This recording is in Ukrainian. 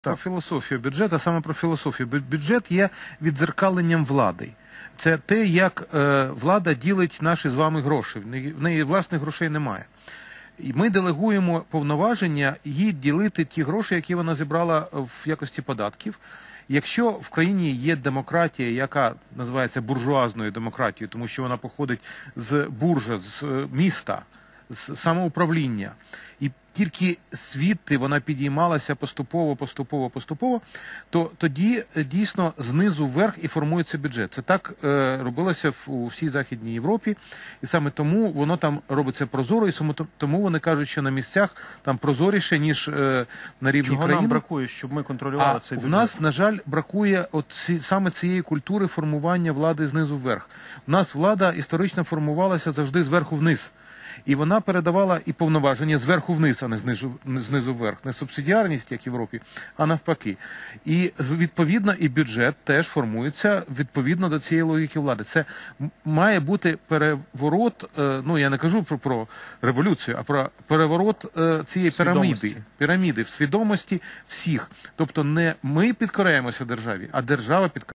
Про філософію бюджету, а саме про філософію. Бюджет є відзеркаленням влади. Це те, як е, влада ділить наші з вами гроші. В неї, власних грошей немає. І ми делегуємо повноваження їй ділити ті гроші, які вона зібрала в якості податків. Якщо в країні є демократія, яка називається буржуазною демократією, тому що вона походить з буржа, з е, міста, з самоуправління, і тільки звідти вона підіймалася поступово, поступово, поступово, то тоді е, дійсно знизу вверх і формується бюджет. Це так е, робилося в у всій Західній Європі, і саме тому воно там робиться прозоро, і тому вони кажуть, що на місцях там прозоріше ніж е, на рівні Чого країни. нам бракує, щоб ми контролювали А цей в бюджет? нас, на жаль, бракує от ці, саме цієї культури формування влади знизу вверх. У нас влада історично формувалася завжди зверху вниз. І вона передавала і повноваження зверху вниз, а не знизу, не знизу вверх. Не субсидіарність, як в Європі, а навпаки. І відповідно і бюджет теж формується відповідно до цієї логіки влади. Це має бути переворот. е, Ну я не кажу про, про революцію, а про переворот е, цієї піраміди піраміди в свідомості всіх. Тобто не ми підкоряємося державі, а держава підкоряє.